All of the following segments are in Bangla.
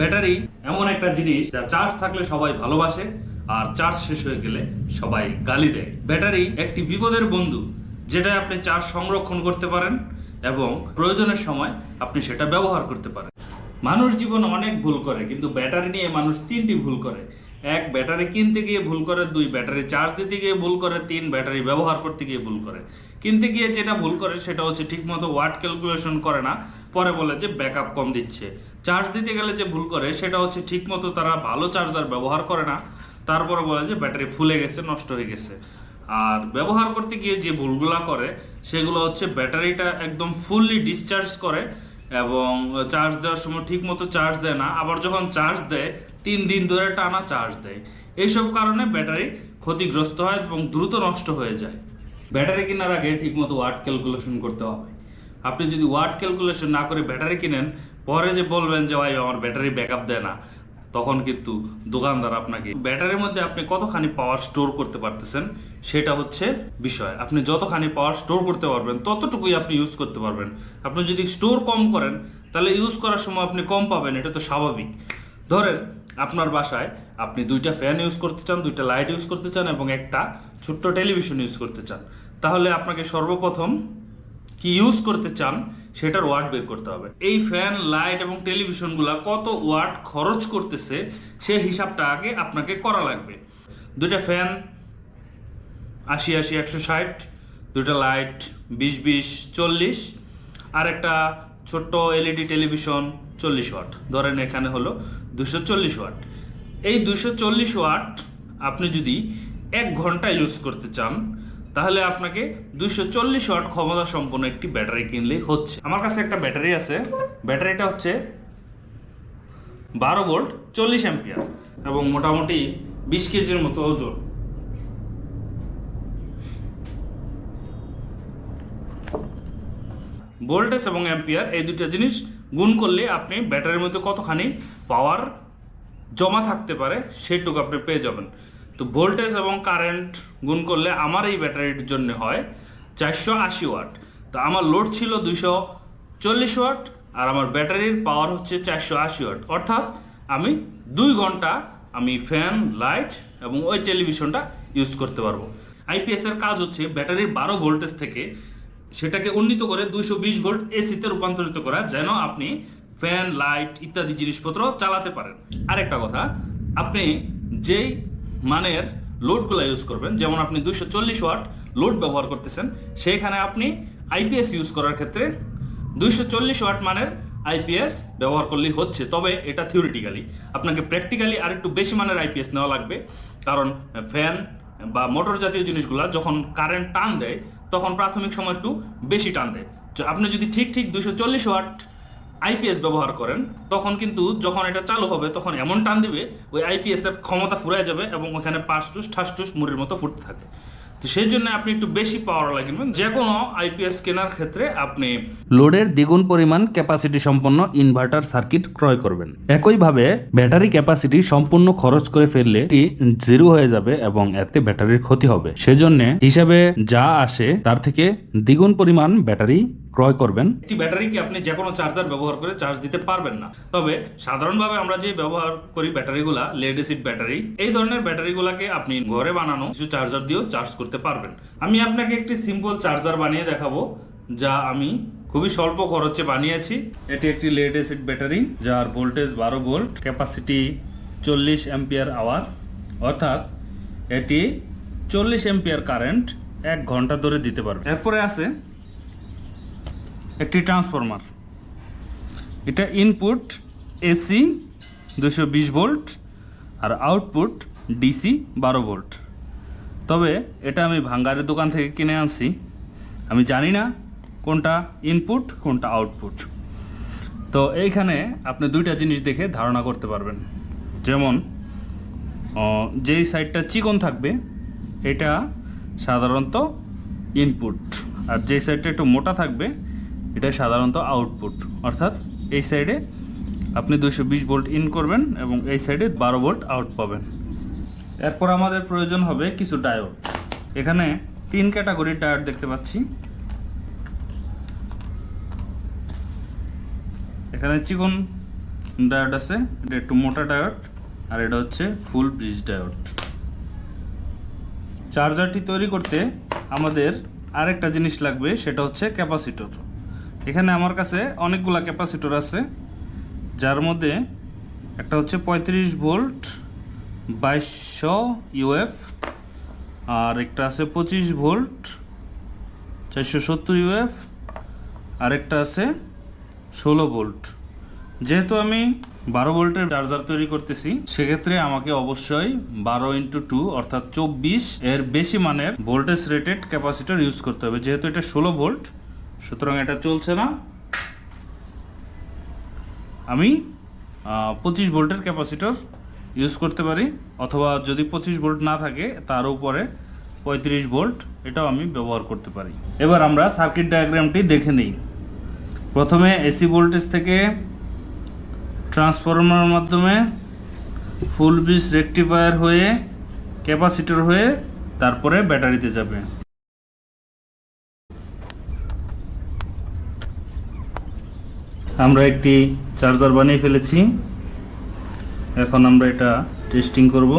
ব্যাটারি এমন একটা জিনিস যা চার্জ থাকলে সবাই ভালোবাসে আর চার্জ শেষ হয়ে গেলে সবাই গালি দেয়। ব্যাটারি একটি বিপদের বন্ধু যেটা আপনি চার্জ সংরক্ষণ করতে পারেন এবং প্রয়োজনের সময় আপনি সেটা ব্যবহার করতে পারেন। মানুষ জীবন অনেক ভুল করে, কিন্তু ব্যাটারি নিয়ে মানুষ তিনটি ভুল করে। এক ব্যাটারি কিনতে গিয়ে ভুল করে, দুই ব্যাটারি চার্জ দিতে গিয়ে ভুল করে, তিন ব্যাটারি ব্যবহার করতে গিয়ে ভুল করে। কিনতে গিয়ে যেটা ভুল করে সেটা হচ্ছে ঠিকমতো ওয়াট ক্যালকুলেশন করে না, পরে বলে যে ব্যাকআপ কম দিচ্ছে। চার্জ দিতে গেলে যে ভুল করে সেটা হচ্ছে ঠিকমতো তারা ভালো চার্জার ব্যবহার করে না, তারপরে বলে যে ব্যাটারি ফুলে গেছে, নষ্ট হয়ে গেছে। আর ব্যবহার করতে গিয়ে যে ভুলগুলা করে, সেগুলো হচ্ছে ব্যাটারিটা একদম ফুললি ডিসচার্জ করে এবং চার্জ দেওয়ার সময় ঠিক মতো চার্জ দেয় না। আবার যখন চার্জ দেয় তিন দিন ধরে টানা চার্জ দেয়। এইসব কারণে ব্যাটারি ক্ষতিগ্রস্ত হয় এবং দ্রুত নষ্ট হয়ে যায়। ব্যাটারি কেনার আগে ঠিকমতো ওয়াট ক্যালকুলেশন করতে হবে। আপনি যদি ওয়াট ক্যালকুলেশন না করে ব্যাটারি কিনেন, পরে যে বলবেন যে, ভাই, আমার ব্যাটারি ব্যাকআপ দেয় না, তখন কিন্তু দোকানদার আপনাকে, ব্যাটারির মধ্যে আপনি কতখানি পাওয়ার স্টোর করতে পারতেছেন, সেটা হচ্ছে বিষয়। আপনি যতখানি পাওয়ার স্টোর করতে পারবেন, ততটুকুই আপনি ইউজ করতে পারবেন। আপনি যদি স্টোর কম করেন, তাহলে ইউজ করার সময় আপনি কম পাবেন, এটা তো স্বাভাবিক। ধরেন আপনার বাসায় আপনি দুইটা ফ্যান ইউজ করতে চান, দুইটা লাইট ইউজ করতে চান এবং একটা ছোট্ট টেলিভিশন ইউজ করতে চান। তাহলে আপনাকে সর্বপ্রথম কি ইউজ করতে চান সেটার ওয়াট বের করতে হবে। এই ফ্যান লাইট এবং টেলিভিশনগুলো কত ওয়াট খরচ করতেছে সে হিসাবটা আগে আপনাকে করা লাগবে। দুইটা ফ্যান আশি আশি, একশো ষাট, দুইটা লাইট বিশ বিশ, চল্লিশ আর একটা ছোট্ট এলইডি টেলিভিশন চল্লিশ ওয়াট। ধরেন এখানে হলো দুশো চল্লিশ ওয়াট। এই দুশো চল্লিশ ওয়াট আপনি যদি এক ঘণ্টা ইউজ করতে চান, তাহলে আপনাকে দুশো চল্লিশ ওয়াট ক্ষমতা সম্পন্ন একটি ব্যাটারি কিনলে হচ্ছে। আমার কাছে একটা ব্যাটারি আছে। ব্যাটারিটা হচ্ছে বারো ভোল্ট চল্লিশ অ্যাম্পিয়ার এবং মোটামুটি বিশ কেজির মতো ওজন। ভোল্টেজ এবং অ্যাম্পিয়ার এই দুটো জিনিস গুণ করলে আপনি ব্যাটারির মধ্যে কতখানি পাওয়ার জমা থাকতে পারে সেটুকু আপনি পেয়ে যাবেন। তো ভোল্টেজ এবং কারেন্ট গুণ করলে আমার এই ব্যাটারির জন্য হয় চারশো আশি ওয়াট তো আমার লোড ছিল দুশো চল্লিশ ওয়াট আর আমার ব্যাটারির পাওয়ার হচ্ছে চারশো আশি ওয়াট অর্থাৎ আমি দুই ঘণ্টা আমি ফ্যান লাইট এবং ওই টেলিভিশনটা ইউজ করতে পারব। আইপিএসের কাজ হচ্ছে ব্যাটারির বারো ভোল্টেজ থেকে সেটাকে উন্নীত করে দুইশো বিশ ভোল্ট এসিতে রূপান্তরিত করা, যেন আপনি ফ্যান, লাইট ইত্যাদি জিনিসপত্র চালাতে পারেন। আরেকটা কথা, আপনি যেই মানের লোডগুলো ইউজ করবেন, যেমন আপনি দুইশো চল্লিশ ওয়াট লোড ব্যবহার করতেছেন সেইখানে আপনি আইপিএস ইউজ করার ক্ষেত্রে দুইশো চল্লিশ ওয়াট মানের আইপিএস ব্যবহার করলেই হচ্ছে। তবে এটা থিওরিটিক্যালি আপনাকে প্র্যাকটিক্যালি আর একটু বেশি মানের আইপিএস নেওয়া লাগবে। কারণ ফ্যান বা মোটর জাতীয় জিনিসগুলো যখন কারেন্ট টান দেয় তখন প্রাথমিক সময় একটু বেশি টান দেয়। আপনি যদি ঠিক ঠিক দুশো চল্লিশ ওয়াট আইপিএস ব্যবহার করেন, তখন কিন্তু যখন এটা চালু হবে, তখন এমন টান দিবে, ওই আইপিএস এর ক্ষমতা ফুরায় যাবে এবং ওখানে পাঁচ টুস, ঠাস টুস, মুড়ির মতো ফুটতে থাকে। তো সেই জন্য আপনি একটু বেশি পাওয়ার লাগবেন যে কোনো আইপিএস কেনার ক্ষেত্রে আপনি লোডের দ্বিগুণ পরিমাণ ক্যাপাসিটি সম্পন্ন ইনভার্টার সার্কিট ক্রয় করবেন। একইভাবে ব্যাটারি ক্যাপাসিটি সম্পূর্ণ খরচ করে ফেললে এটি জিরো হয়ে যাবে এবং এতে ব্যাটারির ক্ষতি হবে। সেজন্য হিসাবে যা আসে তার থেকে দ্বিগুণ পরিমাণ ব্যাটারি ক্রয় করবেন। একটি ব্যাটারিকে আপনি যে কোনো চার্জার ব্যবহার করে চার্জ দিতে পারবেন না। তবে সাধারণভাবে আমরা যে ব্যবহার করি ব্যাটারিগুলা লেড এসিড ব্যাটারি এই ধরনের ব্যাটারিগুলাকে আপনি ঘরে বানানো কিছু চার্জার দিয়েও চার্জ করতে পারবেন। আমি আপনাকে একটি সিম্পল চার্জার বানিয়ে দেখাবো, যা আমি খুবই স্বল্প খরচে বানিয়েছি। এটি একটি লেড এসিড ব্যাটারি যার ভোল্টেজ বারো ভোল্ট ক্যাপাসিটি চল্লিশ অ্যাম্পিয়ার আওয়ার অর্থাৎ এটি চল্লিশ অ্যাম্পিয়ার কারেন্ট এক ঘণ্টা ধরে দিতে পারবে। এরপরে আছে একটি ট্রান্সফরমার এটা ইনপুট এসি দুশো বিশ ভোল্ট আর আউটপুট ডিসি বারো ভোল্ট তবে এটা আমি ভাঙ্গারের দোকান থেকে কিনে আনছি। আমি জানি না কোনটা ইনপুট কোনটা আউটপুট তো এইখানে আপনি দুইটা জিনিস দেখে ধারণা করতে পারবেন। যেমন যেই সাইডটা চিকন থাকবে, এটা সাধারণত ইনপুট আর যেই সাইডটা একটু মোটা থাকবে এটা সাধারণত আউটপুট অর্থাৎ এই সাইডে আপনি দুশো ভোল্ট ইন করবেন এবং এই সাইডে বারো ভোল্ট আউট পাবেন। এরপর আমাদের প্রয়োজন হবে কিছু ডায়োড এখানে তিন ক্যাটাগরির ডায়োড দেখতে পাচ্ছি। এখানে চিকন ডায়োড আছে, এটা একটু মোটা ডায়োড আর এটা হচ্ছে ফুল ব্রিজ ডায়োড চার্জারটি তৈরি করতে আমাদের আরেকটা জিনিস লাগবে, সেটা হচ্ছে ক্যাপাসিটর এখানে আমার কাছে অনেকগুলা ক্যাপাসিটর আছে, যার মধ্যে একটা হচ্ছে পঁয়ত্রিশ ভোল্ট, বাইশশো ইউএফ, আর একটা আছে পঁচিশ ভোল্ট, চারশো সত্তর ইউএফ আরেকটা আছে ষোলো ভোল্ট। যেহেতু আমি বারো ভোল্টের চার্জার তৈরি করতেছি, সেক্ষেত্রে আমাকে অবশ্যই বারো ইন্টু টু অর্থাৎ চব্বিশ এর বেশি মানের ভোল্টেজ রেটেড ক্যাপাসিটর ইউজ করতে হবে, যেহেতু এটা ষোলো ভোল্ট। সুতরাং এটা চলছে না। আমি পঁচিশ ভোল্টের ক্যাপাসিটর ইউজ করতে পারি, অথবা যদি পঁচিশ ভোল্ট না থাকে, তার উপরে পঁয়ত্রিশ ভোল্ট এটাও আমি ব্যবহার করতে পারি। এবার আমরা সার্কিট ডায়াগ্রামটি দেখে নিই। প্রথমে এসি ভোল্টেজ থেকে ট্রান্সফরমারের মাধ্যমে ফুল ব্রিজ রেকটিফায়ার হয়ে ক্যাপাসিটর হয়ে তারপরে ব্যাটারিতে যাবে। আমরা একটি চার্জার বানিয়ে ফেলেছি। এখন আমরা এটা টেস্টিং করব।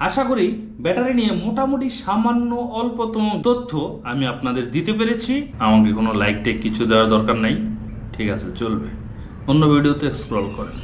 আশা করি ব্যাটারি নিয়ে মোটামুটি সামান্য অল্পতম তথ্য আমি আপনাদের দিতে পেরেছি। আমাকে কোনো লাইক টেক কিছু দেওয়ার দরকার নাই। ঠিক আছে, চলবে। অন্য ভিডিওতে স্ক্রল করেন।